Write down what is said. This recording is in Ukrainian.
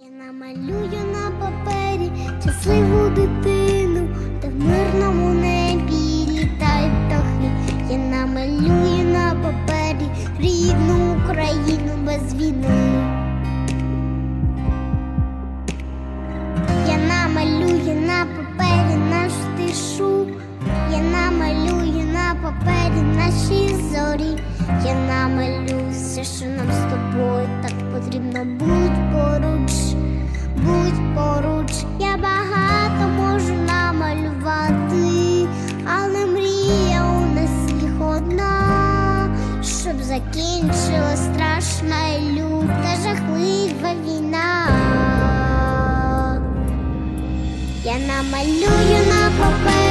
Я намалюю на папері щасливу дитину, та в мирному небі літають птахи. Я намалюю на папері рідну Україну без війни. Я намалюю на папері нашу тишу. Я намалюю на папері наші зорі. Я намалюю все, що нам з тобою так потрібно. Будь мрія у нас їх одна, щоб закінчилась страшна і люта жахлива війна. Я намалюю на папері